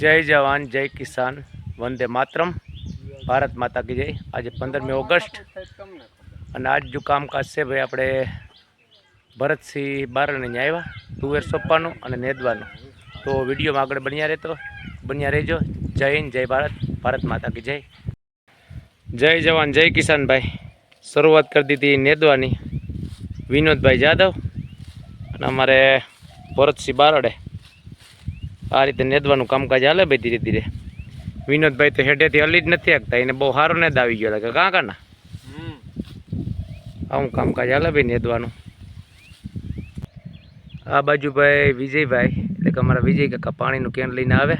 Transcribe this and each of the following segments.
જય જવાન, જય કિસાન, વંદે માતરમ. ભારત માતા કી જય. આજે પંદરમી ઓગસ્ટ અને આજ જો કામકાજ છે ભાઈ આપણે ભરતસિંહ બારણે આવ્યા, તુવેર સોંપવાનું અને નેદવાનું. તો વિડીયોમાં આગળ બન્યા રહેતો, બન્યા રહેજો. જય હિન્દ, જય ભારત ભારત માતા કી જય. જય જવાન, જય કિસાન ભાઈ. શરૂઆત કરી દીધી નેદવાની. વિનોદભાઈ જાદવ અને અમારે ભરતસિંહ બારડે. આ રીતે નેદવાનું કામકાજ હાલે ભાઈ ધીરે ધીરે. વિનોદભાઈ તો હેડેથી હલી જ નથી શકતા એને બહુ સારો નેદ આવી ગયો લાગે. કાં કાના? આવું કામકાજ હાલે ભાઈ નેદવાનું. આ બાજુ ભાઈ વિજયભાઈ એટલે કે અમારા વિજય કાકા પાણીનું કેન લઈને આવે.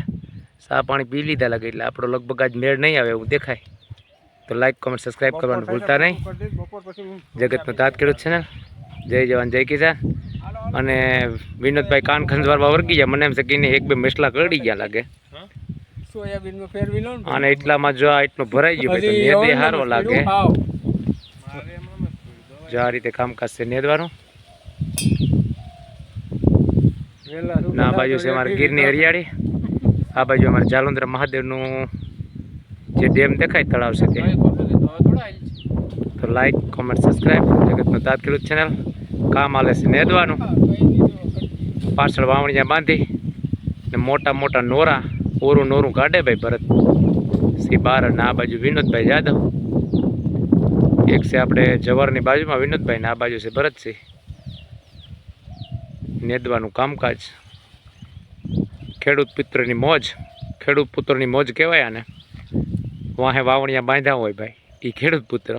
સા પાણી પી લીધા લાગે એટલે આપણો લગભગ આજ મેળ નહીં આવે એવું દેખાય. તો લાઈક કોમેન્ટ સબસ્ક્રાઈબ કરવાનું ભૂલતા નહીં. જગતનો તાત ખેડૂત ને જય જવાન જય કિસાન. અને વિનોદભાઈ કાન ખંજવારવા વર્ગી ગયા. મને એમ છે કે એક બે મેસલા કરડી ગયા લાગે. સોયાબીનમાં ફેરવી લો અને એટલામાં જો આ એટલું ભરાઈ ગયું તો નેદે હારો લાગે. જો આ રીતે કામકાજ છે નેદવાનું. ના બાજુ છે અમારે ગીરની હરિયાળી. આ બાજુ અમારે જાલુંદ્ર મહાદેવનું જે ડેમ દેખાય તળાવ છે તે. તો લાઈક કોમેન્ટ સબસ્ક્રાઈબ જગતનો તાત ખેડૂત ચેનલ કામ હાલે છે નેદવાનું. પાછળ વાવણીયા બાંધી ને મોટા મોટા નોરા ઓરું નોરું કાઢે ભાઈ ભરત. સી બાર અને આ બાજુ વિનોદભાઈ જાદવ. એક છે આપણે જવારની બાજુમાં વિનોદભાઈ ને આ બાજુ છે ભરતસિંહ નેદવાનું કામકાજ. ખેડૂત પુત્રની મોજ, ખેડૂત પુત્રની મોજ કહેવાય આને. વાહે વાવણીયા બાંધ્યા હોય ભાઈ એ ખેડૂત પુત્ર.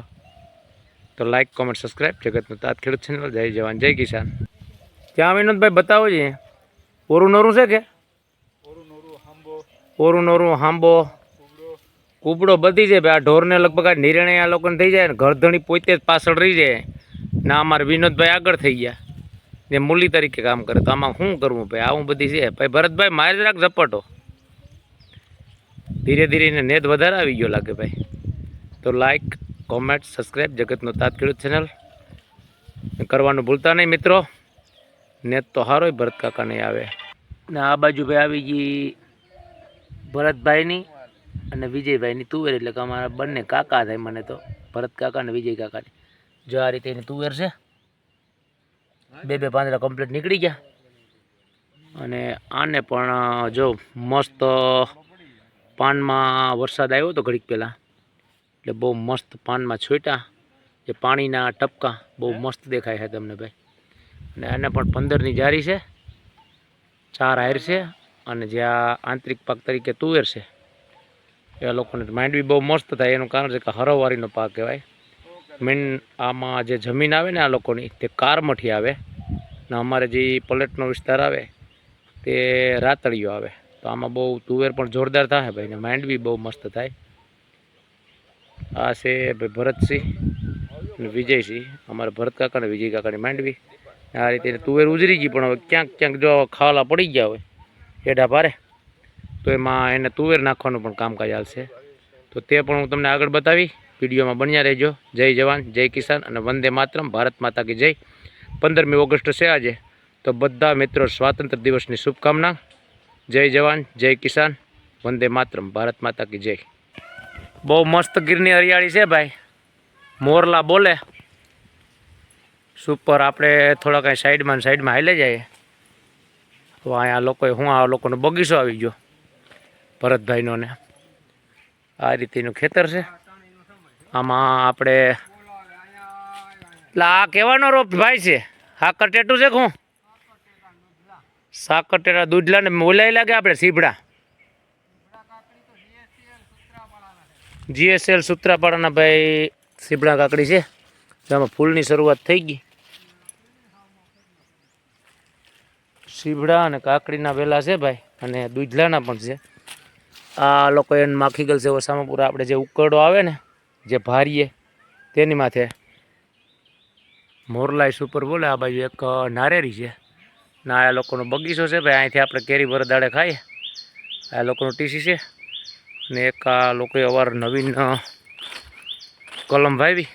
તો લાઈક કોમેન્ટ સબસ્ક્રાઈબ જગતનું તાત ખેડૂત ચેનલ જય જવાન, જય કિસાન. ત્યાં વિનોદભાઈ બતાવો છે ઓરું નોરું છે કે? ઓરું નોરું હાંબો. કૂપડો બધી છે, ભાઈ. આ ઢોરને લગભગ આ નિર્ણય આ લોકોને થઈ જાય ને ઘરધણી પોતે જ પાછળ રહી જાય. ના અમારે વિનોદભાઈ આગળ થઈ ગયા. ને મૂલી તરીકે કામ કરે. તો આમાં શું કરવું, ભાઈ? આવું બધી છે. ભાઈ, ભરતભાઈ, મારે જરાક ઝપટો. ધીરે ધીરે એને નેદ વધારે આવી ગયો લાગે, ભાઈ. તો લાઈક કોમેન્ટ સબસ્ક્રાઈબ જગતનો તાત ખેડૂત ચેનલ કરવાનું ભૂલતા નહીં મિત્રો. નેત તો સારો ભરત કાકા નહીં આવે. ને આ બાજુ ભાઈ આવી ગઈ ભરતભાઈની અને વિજયભાઈની તુવેર, એટલે કે અમારા બંને કાકા થાય મને તો. ભરત કાકા અને વિજય કાકાની. જો આ રીતે એની તુવેર છે. બે બે પાંદડા કમ્પ્લીટ નીકળી ગયા. અને આને પણ જો મસ્ત પાનમાં વરસાદ આવ્યો હતો ઘડીક પહેલાં. એટલે બહુ મસ્ત પાનમાં છોટ્યા. જે પાણીના ટપકા બહુ મસ્ત દેખાય છે તમને ભાઈ. અને એને પણ પંદરની જારી છે ચાર હાયર છે અને જે આ આંતરિક પાક તરીકે તુવેર છે. એ લોકોને માઇન્ડ બી બહુ મસ્ત થાય એનું કારણ છે કે હરવારીનો પાક કહેવાય. મેન આમાં જે જમીન આવે ને આ લોકોની તે કારમઠી આવે. ને અમારે જે પલેટનો વિસ્તાર આવે તે રાતળીઓ આવે. તો આમાં બહુ તુવેર પણ જોરદાર થાય ભાઈ ને માઇન્ડ બી બહુ મસ્ત થાય. આ છે ભરતસિંહ વિજયસિંહ. અમારા ભરત કાકા અને વિજય કાકાની માંડવી. આ રીતે તુવેર ઉજરી ગઈ, પણ હવે ક્યાંક ક્યાંક જો ખાવાલા પડી ગયા હોય એડા ભારે, તો એમાં એને તુવેર નાખવાનું પણ કામકાજ હાલશે તો તે પણ હું તમને આગળ બતાવી વિડીયોમાં બન્યા રહેજો. જય જવાન, જય કિસાન અને વંદે માતરમ. ભારત માતા કી જય. પંદરમી ઓગસ્ટ છે આજે. તો બધા મિત્રો સ્વાતંત્ર્ય દિવસની શુભકામના. જય જવાન, જય કિસાન, વંદે માતરમ. ભારત માતા કી જય. બહુ મસ્ત ગીરની હરિયાળી છે ભાઈ. મોરલા બોલે. સુપર આપણે થોડા કાંઈ સાઈડમાં સાઈડમાં હાલે જાય. તો અહીંયા લોકોએ હું આ લોકોનો બગીચો આવી ગયો. ભરતભાઈનો ને આ રીતેનું ખેતર છે. આમાં આપણે એટલે આ કહેવાનો રોપ ભાઈ છે? સાકર ટેટું છે હું? સાકર ટેટા દૂધલા ને મોલાઈ લાગે આપણે સીભડા જીએસએલ સૂત્રાપાડાના ભાઈ સીબડા કાકડી છે. જેમાં ફૂલની શરૂઆત થઈ ગઈ. સીબડા અને કાકડીના વેલા છે ભાઈ, અને દૂધલાના પણ છે. આ લોકો એને માખી ગલ છે, ઓસામાપુરા. આપણે જે ઉકરડો આવે ને, જે ભારીએ, તેની માથે મોરલાઈ સુપર બોલે, આ બાજુ એક નારેરી છે. ના આ લોકોનો બગીચો છે ભાઈ, અહીંથી આપણે કેરી ભરદાડે ખાઈએ. આ લોકોનું ટીસી છે. ને એક આ લોકોએ અવાર નવીન કલમ વાવી.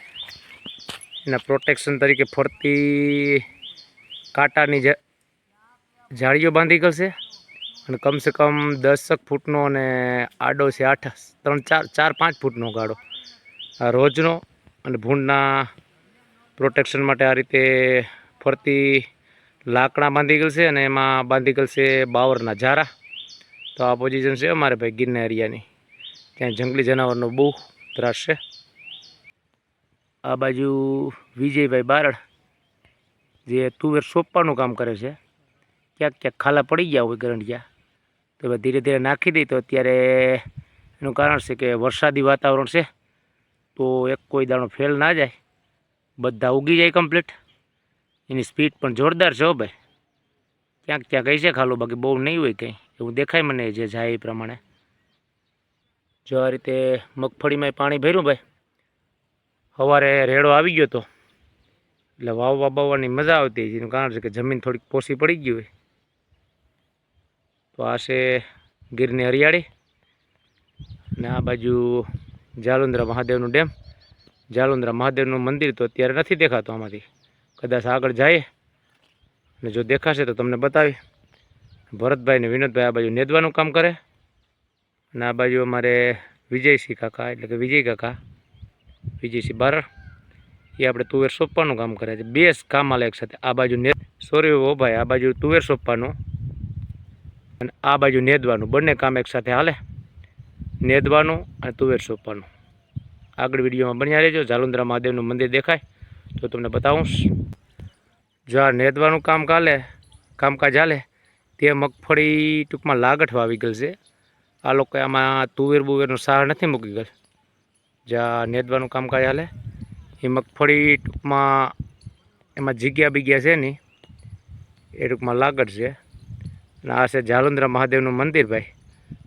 એના પ્રોટેક્શન તરીકે ફરતી કાંટાની જાળીઓ બાંધી કરશે અને કમસે કમ દસક ફૂટનો અને આડો છે આઠ, ત્રણ, ચાર ચાર, પાંચ ફૂટનો ગાડો આ રોજનો અને ભૂંડના પ્રોટેક્શન માટે આ રીતે ફરતી લાકડા બાંધી ગયેલ છે અને એમાં બાંધી ગયેલ બાવરના ઝારા. તો આ પોઝિશન છે અમારે ભાઈ ગીરના એરિયાની ત્યાં જંગલી જનાવરનો બહુ ત્રાસ છે. આ બાજુ વિજયભાઈ બારડ, જે તુવેર સોંપવાનું કામ કરે છે, ક્યાંક ક્યાંક ખાલા પડી ગયા હોય ગરંડિયા, તો હવે ધીરે ધીરે નાખી દઈ તો અત્યારે એનું કારણ છે કે વરસાદી વાતાવરણ છે, તો એક કોઈ દાણો ફેલ ના જાય, બધા ઉગી જાય કમ્પ્લીટ એની સ્પીડ પણ જોરદાર છે હો ભાઈ. ક્યાંક ક્યાંક કહી છે ખાલું, બાકી બહુ નહીં હોય કંઈ. એવું દેખાય મને જે જાય એ પ્રમાણે. જો આ રીતે મગફળીમાં પાણી ભર્યું ભાઈ. સવારે રેડો આવી ગયો તો. એટલે વાવવા બાવવાની મજા આવતી જેનું કારણ છે કે જમીન થોડીક પોસી પડી ગઈ હોય. તો આ છે ગીરની હરિયાળી. અને આ બાજુ જાલુંદ્રા મહાદેવનું ડેમ. જાલુંદ્રા મહાદેવનું મંદિર તો અત્યારે નથી દેખાતું આમાંથી. કદાચ આગળ જાય. અને જો દેખાશે તો તમને બતાવી ભરતભાઈ ને વિનોદભાઈ આ બાજુ નેદવાનું કામ કરે. અને આ બાજુ અમારે વિજયસિંહ કાકા, એટલે કે વિજય કાકા, વિજયસિંહ બારડ, એ આપણે તુવેર સોંપવાનું કામ કરે છે. બે કામ આલે એક સાથે આ બાજુ ને સોરી ઓ ભાઈ, આ બાજુ તુવેર સોંપવાનું અને આ બાજુ નેદવાનું. બંને કામ એક સાથે હાલે. નેદવાનું અને તુવેર સોંપવાનું. આગળ વિડીયોમાં બન્યા રહેજો. જાલુંદ્રા મહાદેવનું મંદિર દેખાય તો તમને બતાવું. જો આ નેદવાનું કામ કાલે કામકાજ હાલે, તે મગફળી ટૂંકમાં લાગઠ વાવી ગયેલ છે. આ લોકો આમાં તુવેર બુવેરનો સાર નથી મૂકી ગયેલ જ્યાં નેદવાનું કામકાજ હાલે. એ મગફળી ટૂંકમાં એમાં જગ્યા બીગ્યા છે નહીં. એ ટૂંકમાં લાગડ છે. અને આ છે જાલુંદ્રા મહાદેવનું મંદિર ભાઈ.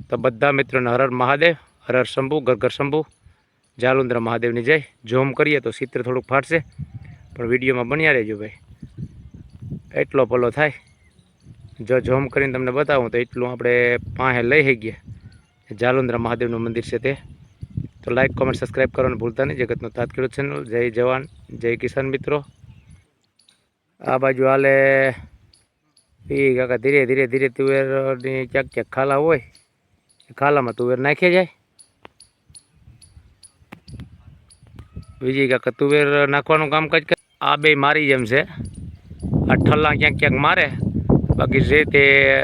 તો બધા મિત્રોને હરર મહાદેવ હરર શંભુ, ઘર ઘર શંભુ. જાલુંદ્રા મહાદેવની જય. જોમ કરીએ તો ચિત્ર થોડુંક ફાટશે. પણ વિડીયોમાં બન્યા રહેજો ભાઈ. એટલો પલો થાય. જો જોમ કરીને તમને બતાવું તો એટલું આપણે પાસે લઈ ગયા. જાલુંદ્રા મહાદેવનું મંદિર છે તે. તો લાઈક કોમેન્ટ સબસ્ક્રાઈબ કરવાનું ભૂલતા નહીં. જગતનો તાત ખેડૂત ચેનલ જય જવાન, જય કિસાન મિત્રો. આ બાજુ હાલે પી કાકા ધીરે ધીરે ધીરે તુવેરની ક્યાંક ક્યાંક ખાલા હોય. ખાલામાં તુવેર નાખી જાય. બીજી કાકા, તુવેર નાખવાનું કામકાજ આ બે મારી જેમ છે. આ ઠલ્લા ક્યાંક ક્યાંક મારે. બાકી જે તે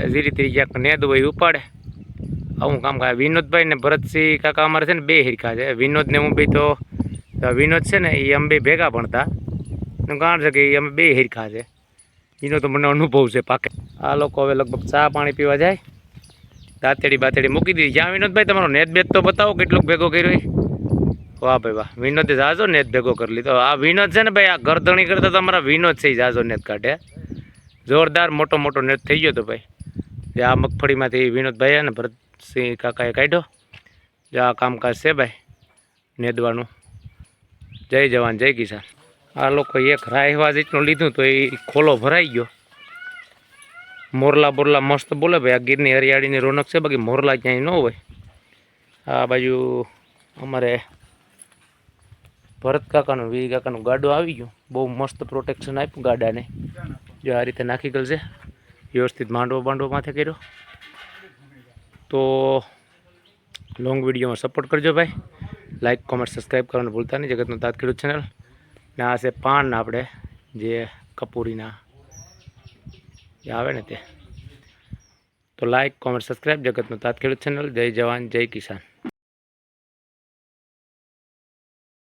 ધીરે ધીરે ક્યાંક નેદ હોય ઉપાડે. આવું કામ કરે. વિનોદભાઈ ને ભરતસિંહ કાકા અમારે છે ને બે હિરકા છે. વિનોદ ને હું બે તો વિનોદ છે ને એ અમે બે ભેગા ભણતા. એનું કારણ છે કે એ અમે બે હિરકા છે. એનો તો મને અનુભવ છે પાકે. આ લોકો હવે લગભગ ચા પાણી પીવા જાય. દાંતેડી બાતેડી મૂકી દીધી. જ્યાં વિનોદભાઈ તમારો બેટ તો બતાવો કેટલોક ભેગો કર્યો વાહ ભાઈ વાહ. વિનોદે જાજો નેત ભેગો કરી લીધો. આ વિનોદ છે ને ભાઈ, આ ગરદણી કરતા તમારા વિનોદ છે જાજો નેત કાઢે. જોરદાર મોટો મોટો નેત થઈ ગયો તો ભાઈ. આ મગફળીમાંથી વિનોદભાઈ ને ભરતસિંહ કાકાએ કાઢ્યો. જો, આ કામકાજ છે ભાઈ, નેદવાનું. જય જવાન, જય કિસાન. આ લોકો એક રાયવા જેટલું લીધું તો એ ખોલો ભરાઈ ગયો. મોરલા બોરલા મસ્ત બોલે ભાઈ, આ ગીરની હરિયાળીની રોનક છે, બાકી મોરલા ક્યાંય ન હોય. આ બાજુ અમારે ભરત કાકાનું વી કાકાનું ગાડું આવી ગયું. બહુ મસ્ત પ્રોટેક્શન આપ્યું ગાડાને. જો આ રીતે નાખી ગયેલ છે. વ્યવસ્થિત માંડવો બાંડવો માથે કર્યો. તો લોંગ વિડીયોમાં સપોર્ટ કરજો ભાઈ. લાઇક કોમેન્ટ સબસ્ક્રાઈબ કરવાનું ભૂલતા નહીં. જગતનો તાત ખેડૂત ચેનલ ને આ છે પાન આપણે, જે કપૂરીના આવે ને તે. તો લાઇક કોમેન્ટ સબસ્ક્રાઈબ જગતનો તાત ખેડૂત ચેનલ જય જવાન, જય કિસાન.